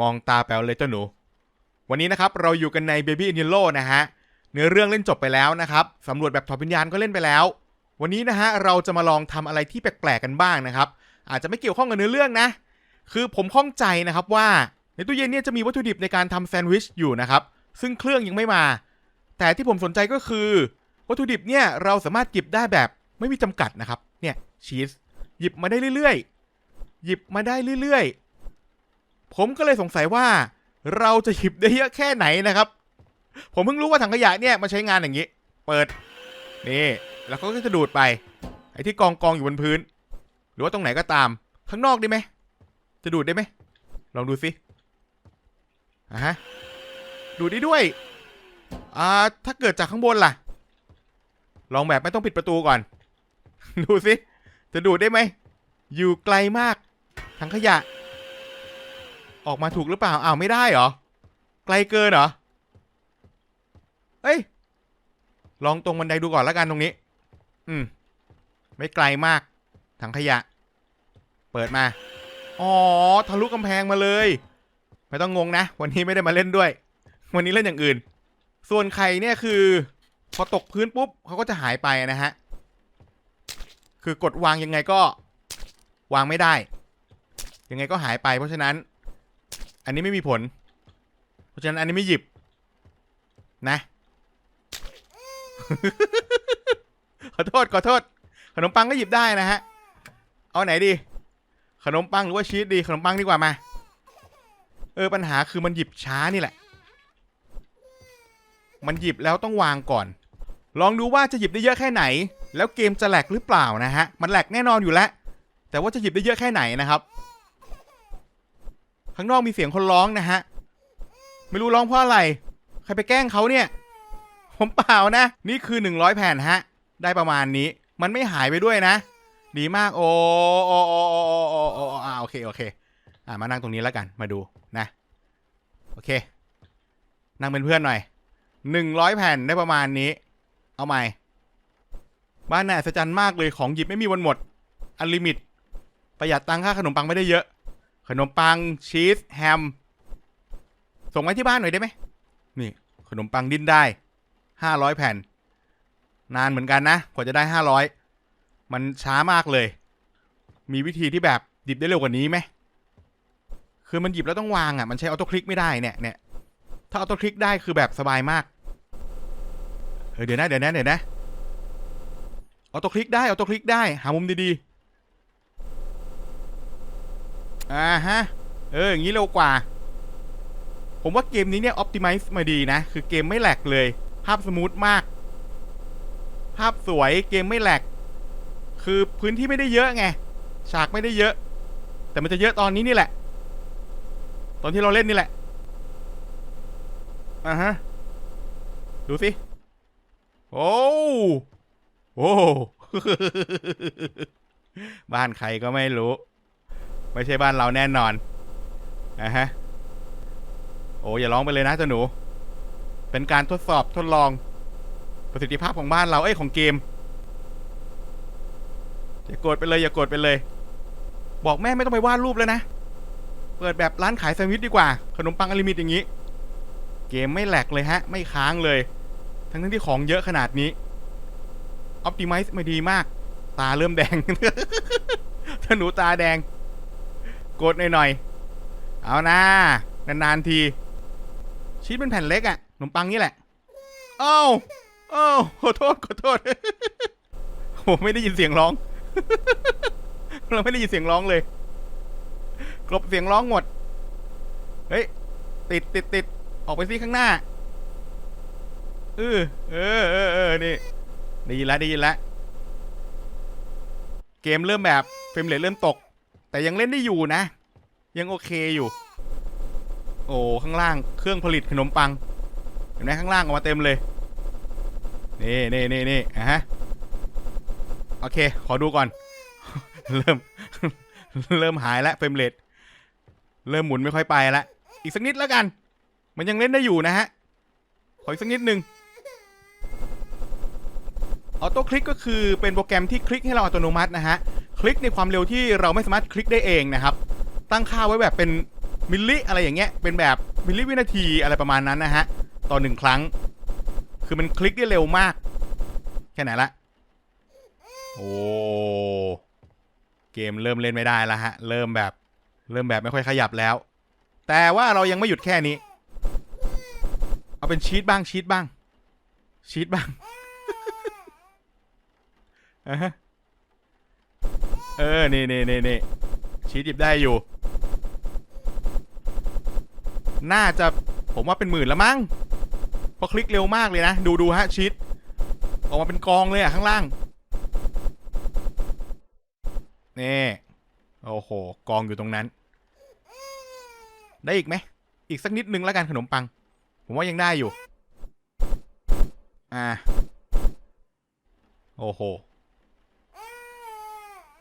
มองตาแป๋วเลยเจ้าหนู วันนี้นะครับเราอยู่กันใน Baby in Yellow นะฮะเนื้อเรื่องเล่นจบไปแล้วนะครับสำรวจแบบถอดวิญญาณก็เล่นไปแล้ว วันนี้นะฮะเราจะมาลองทำอะไรที่แปลกๆกันบ้างนะครับ อาจจะไม่เกี่ยวข้องกับเนื้อเรื่องนะ คือผมข้องใจนะครับว่าในตู้เย็นเนี่ยจะมีวัตถุดิบในการทำแซนด์วิชอยู่นะครับ ซึ่งเครื่องยังไม่มา แต่ที่ผมสนใจก็คือ วัตถุดิบเนี่ยเราสามารถหยิบได้แบบไม่มีจำกัดนะครับ เนี่ยชีสหยิบมาได้เรื่อยๆ หยิบมาได้เรื่อยๆ ผมก็เลยสงสัยว่าเราจะหยิบได้เยอะแค่ไหนนะครับ ผมเพิ่งรู้ว่าถังขยะเนี่ยมาใช้งานอย่างนี้ เปิดนี่แล้วก็จะดูดไป ไอ้ที่กองกองอยู่บนพื้น หรือว่าตรงไหนก็ตาม ข้างนอกได้ไหมจะดูดได้ไหมลองดูสิอะฮะดูดได้ด้วยอ่าถ้าเกิดจากข้างบนล่ะ ลองแบบไม่ต้องปิดประตูก่อน ดูสิจะดูดได้ไหมอยู่ไกลมากถังขยะ ออกมาถูกหรือเปล่าอ้าวไม่ได้เหรอ ไกลเกินเหรอเฮ้ย ลองตรงบันไดดูก่อนล้วกันตรงนี้ อืม ไม่ไกลมาก ถังขยะ เปิดมา อ๋อ ทะลุกำแพงมาเลย ไม่ต้องงงนะ วันนี้ไม่ได้มาเล่นด้วย วันนี้เล่นอย่างอื่น ส่วนไข่เนี่ยคือ พอตกพื้นปุ๊บเขาก็จะหายไปนะฮะ คือกดวางยังไงก็ วางไม่ได้ ยังไงก็หายไป เพราะฉะนั้น อันนี้ไม่มีผล เพราะฉะนั้นอันนี้ไม่หยิบ นะ ขอโทษขอโทษ ขนมปังก็หยิบได้นะฮะ เอาไหนดี ขนมปังหรือว่าชีสดี ขนมปังดีกว่ามา เออปัญหาคือมันหยิบช้านี่แหละ มันหยิบแล้วต้องวางก่อน ลองดูว่าจะหยิบได้เยอะแค่ไหน แล้วเกมจะแหลกหรือเปล่านะฮะ มันแหลกแน่นอนอยู่แล้ว แต่ว่าจะหยิบได้เยอะแค่ไหนนะครับ ข้างนอกมีเสียงคนร้องนะฮะ ไม่รู้ร้องเพราะอะไร ใครไปแกล้งเขาเนี่ย ผมเปล่านะ นี่คือ 100 แผ่นฮะ ได้ประมาณนี้ มันไม่หายไปด้วยนะ ดีมากโอ้โอ้โอ้โอ้โอ้โอ้โอ้อ่าโอเค โอเค อ่ามานั่งตรงนี้แล้วกัน มาดูนะ โอเค นั่งเป็นเพื่อนหน่อย 100 แผ่นได้ประมาณนี้ เอาใหม่ บ้านน่าอัศจรรย์มากเลย ของหยิบไม่มีวันหมด อันลิมิต ประหยัดตังค่าขนมปังไม่ได้เยอะ ขนมปังชีสแฮม ส่งไว้ที่บ้านหน่อยได้ไหมนี่ ขนมปังดิ้นได้ห้าร้อยแผ่น นานเหมือนกันนะกว่าจะได้ห้าร้อยมันช้ามากเลย มีวิธีที่แบบหยิบได้เร็วกว่านี้ไหมคือมันหยิบแล้วต้องวางอะ มันใช้ออโต้คลิกไม่ได้เนี่ยเนี่ยถ้าออโต้คลิกได้คือแบบสบายมากเฮ้ยเดี๋ยวนะเดี๋ยวนะเดี๋ยวนะออโต้คลิกได้ออโต้คลิกได้หามุมดีๆ อ่าฮะ เออ อย่างนี้เร็วกว่า ผมว่าเกมนี้เนี่ยอ p ติ i z e มาดีนะ คือเกมไม่แหลกเลย ภาพสมูทมาก ภาพสวย เกมไม่แหลก คือพื้นที่ไม่ได้เยอะไง ฉากไม่ได้เยอะ แต่มันจะเยอะตอนนี้นี่แหละ ตอนที่เราเล่นนี่แหละ อ่าฮะ ดูสิ โอ้โอ้ บ้านใครก็ไม่รู้ ไม่ใช่บ้านเราแน่นอนอะฮะโอ้อย่าร้องไปเลยนะเจ้าหนู เป็นการทดสอบทดลองประสิทธิภาพของบ้านเราเอ้ยของเกม อย่าโกดไปเลยอย่าโกดไปเลย บอกแม่ไม่ต้องไปวาดรูปแล้วนะ เปิดแบบร้านขายแซนด์วิชดีกว่า ขนมปังอลิมิตอย่างนี้ เกมไม่แหลกเลยฮะ ไม่ค้างเลย ทั้งที่ของเยอะขนาดนี้อ p ติ i z e มาดีมาก ตาเริ่มแดง ถ้าหนูตาแดง กดหน่อยๆ เอานะนานๆที ชีสเป็นแผ่นเล็กอะขนมปังนี่แหละ เอ้าเอ้าขอโทษขอโทษโหไม่ได้ยินเสียงร้อง เราไม่ได้ยินเสียงร้องเลย กลบเสียงร้องหมด เฮ้ย ติดติดติดออกไปซิข้างหน้า เออเออเออเออนี่ได้ยินแล้วได้ยินแล้วเกมเริ่มแบบเฟรมเรทเริ่มตก แต่ยังเล่นได้อยู่นะ ยังโอเคอยู่ โอ้ข้างล่างเครื่องผลิตขนมปัง เห็นไหมข้างล่างออกมาเต็มเลย นี่นี่นี่นี่อะฮะ โอเค ขอดูก่อน เริ่ม เริ่มหายแล้วเฟรมเรทเริ่มหมุนไม่ค่อยไปแล้วอีกสักนิดแล้วกัน มันยังเล่นได้อยู่นะฮะ ขออีกสักนิดหนึ่ง ออโต้คลิกก็คือเป็นโปรแกรมที่คลิกให้เราอัตโนมัตินะฮะ คลิกในความเร็วที่เราไม่สามารถคลิกได้เองนะครับ ตั้งค่าไว้แบบเป็นมิลลิอะไรอย่างเงี้ย เป็นแบบมิลลิวินาทีอะไรประมาณนั้นนะฮะ ต่อหนึ่งครั้ง คือมันคลิกได้เร็วมาก แค่ไหนละ โอ้ เกมเริ่มเล่นไม่ได้แล้วฮะ เริ่มแบบ เริ่มแบบไม่ค่อยขยับแล้ว แต่ว่าเรายังไม่หยุดแค่นี้ เอาเป็นชีตบ้างชีตบ้างชีตบ้าง อ่าฮะเออ นี่นี่นี่นี่ชีตหยิบได้อยู่ น่าจะผมว่าเป็นหมื่นล้วมั้งเพราะคลิกเร็วมากเลยนะ ดูดูฮะชีตออกมาเป็นกองเลยอะข้างล่าง นี่ โอ้โห กองอยู่ตรงนั้น ได้อีกไหม อีกสักนิดนึงแล้วกันขนมปัง ผมว่ายังได้อยู่ อ่า โอ้โห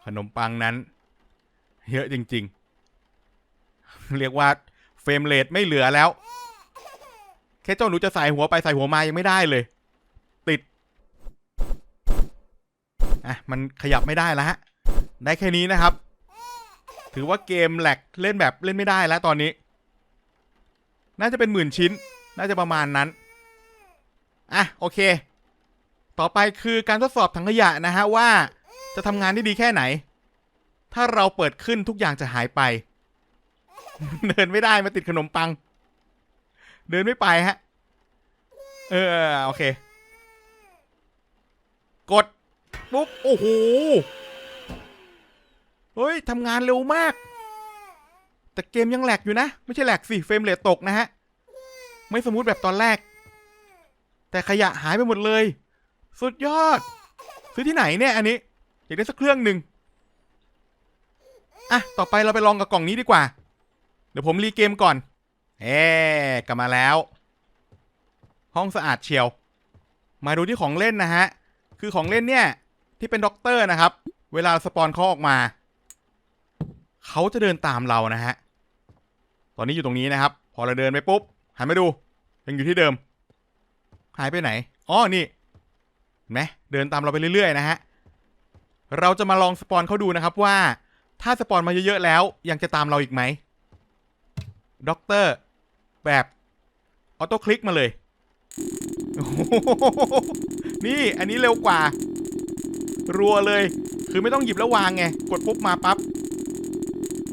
ขนมปังนั้น เยอะจริง ๆ เรียกว่าเฟรมเรทไม่เหลือแล้ว แค่เจ้าหนูจะใส่หัวไปใส่หัวมายังไม่ได้เลย ติด อะ มันขยับไม่ได้แล้วฮะ ได้แค่นี้นะครับ ถือว่าเกมแหลกเล่นแบบเล่นไม่ได้แล้วตอนนี้ น่าจะเป็นหมื่นชิ้น น่าจะประมาณนั้น อะ โอเค ต่อไปคือการทดสอบถังขยะนะฮะว่า จะทำงานได้ดีแค่ไหน ถ้าเราเปิดขึ้นทุกอย่างจะหายไป เดินไม่ได้มาติดขนมปัง เดินไม่ไปฮะ เออโอเค กดปุ๊บโอ้โห เฮ้ยทำงานเร็วมาก แต่เกมยังแหลกอยู่นะ ไม่ใช่แหลกสิ เฟรมเรทตกนะฮะ ไม่สมูทแบบตอนแรก แต่ขยะหายไปหมดเลย สุดยอด ซื้อที่ไหนเนี่ยอันนี้ อยากได้สักเครื่องหนึ่งอะ ต่อไปเราไปลองกับกล่องนี้ดีกว่า เดี๋ยวผมรีเกมก่อน เอ๊กลับมาแล้ว ห้องสะอาดเชียว มาดูที่ของเล่นนะฮะ คือของเล่นเนี่ย ที่เป็นด็อกเตอร์นะครับ เวลาสปอนเขาออกมา เขาจะเดินตามเรานะฮะ ตอนนี้อยู่ตรงนี้นะครับ พอเราเดินไปปุ๊บ หันมาดู ยังอยู่ที่เดิม หายไปไหน อ๋อ นี่ เห็นไหมเดินตามเราไปเรื่อยๆนะฮะ เราจะมาลองสปอนเขาดูนะครับว่า ถ้าสปอนมาเยอะๆแล้ว ยังจะตามเราอีกไหมด็อกเตอร์ แบบออโต้คลิกมาเลย นี่อันนี้เร็วกว่า รัวเลย คือไม่ต้องหยิบแล้ววางไง กดปุ๊บมาปั๊บ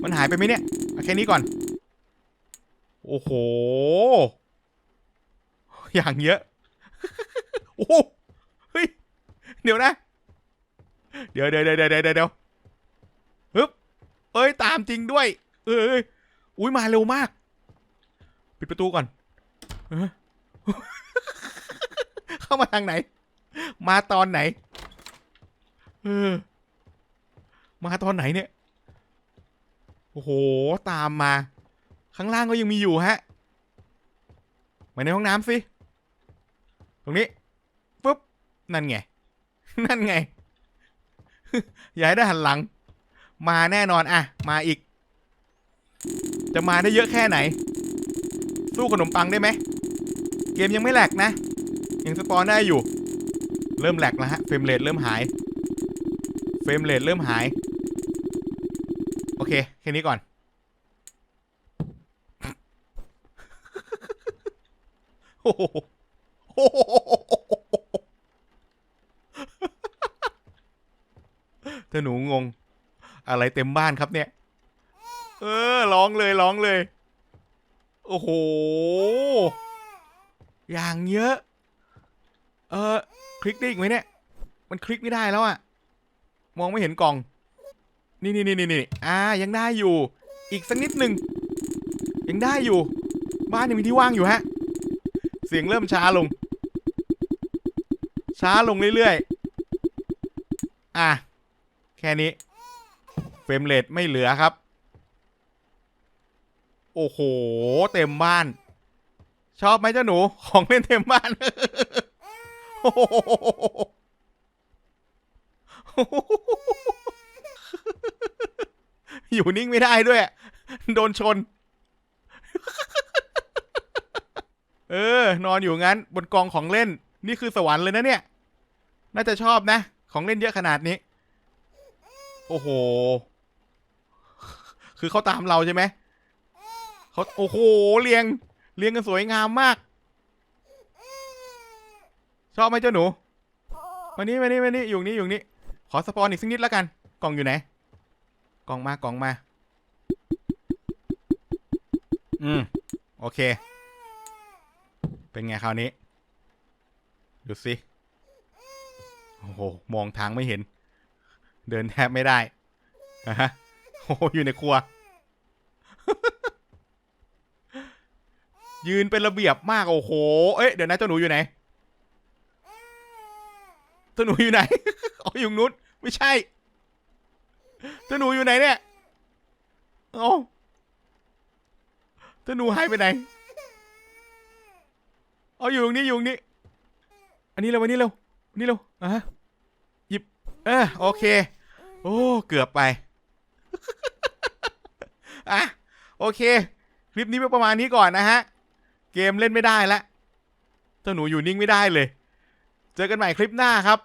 มันหายไปไหมเนี่ยเอาแค่นี้ก่อน โอ้โห อย่างเยอะ โอ้เฮ้ย เดี๋ยวนะ เดี๋ยวเดี๋ยวเดี๋ยวเดี๋ยวเดี๋ยวเดี๋ยวฮึบเอ้ยตามจริงด้วย เอ้ยอุ้ยมาเร็วมาก ปิดประตูก่อนเออเข้ามาทางไหน มาตอนไหน เออ มาตอนไหนเนี่ย โอ้โห ตามมา ข้างล่างก็ยังมีอยู่ฮะ มาในห้องน้ำสิ ตรงนี้ ปุ๊บ นั่นไง นั่นไง อย่าให้ได้หันหลัง มาแน่นอนอะมาอีก จะมาได้เยอะแค่ไหน สู้ขนมปังได้ไหม เกมยังไม่แหลกนะ ยังสปอนได้อยู่ เริ่มแหลกแล้วฮะ เฟรมเรทเริ่มหาย เฟรมเรทเริ่มหาย โอเค แค่นี้ก่อน โอ้โห โอ้โหถ้าหนูงง อะไรเต็มบ้านครับเนี่ย เออร้องเลยร้องเลย โอ้โห อย่างเยอะ เออคลิกได้อีกไหมเนี่ย มันคลิกไม่ได้แล้วอะมองไม่เห็นกล่อง นี่นี่นี่นี่นี่อ่า ยังได้อยู่ อีกสักนิดหนึ่ง ยังได้อยู่ บ้านยังมีที่ว่างอยู่ฮะ เสียงเริ่มช้าลง ช้าลงเรื่อยๆ อะ แค่นี้ เฟรมเรทไม่เหลือครับ โอ้โห เต็มบ้าน ชอบไหมเจ้าหนู ของเล่นเต็มบ้านโอ้โหอยู่นิ่งไม่ได้ด้วย โดนชน เออ นอนอยู่งั้น บนกองของเล่น นี่คือสวรรค์เลยนะเนี่ย น่าจะชอบนะ ของเล่นเยอะขนาดนี้ โอ้โห คือเขาตามเราใช่ไหมเขาโอ้โหเรียงเรียงกันสวยงามมาก ชอบไหมเจ้าหนูมานี่มานี่มานี่อยู่นี่อยู่นี่ขอสปอนอีกสักนิดแล้วกัน กล่องอยู่ไหนกล่องมากล่องมา อืมโอเค เป็นไงคราวนี้ ดูสิโอ้โห มองทางไม่เห็น เดินแทบไม่ได้อะฮะโอ้โหอยู่ในครัว ยืนเป็นระเบียบมากโอ้โห เอ้ยเดี๋ยวนะเจ้าหนูอยู่ไหนเจ้าหนูอยู่ไหนอ๋ออยู่นู้นไม่ใช่เจ้าหนูอยู่ไหนเนี่ยเอ้เจ้าหนูหายไปไหนเอาอยู่ตรงนี้อยู่ตรงนี้ อันนี้เร็วอันนี้เร็วอันนี้เร็วอะ เออโอเค โอ้เกือบไป อะโอเค คลิปนี้เป็นประมาณนี้ก่อนนะฮะ เกมเล่นไม่ได้ละเจ้าหนูอยู่นิ่งไม่ได้เลย เจอกันใหม่คลิปหน้าครับ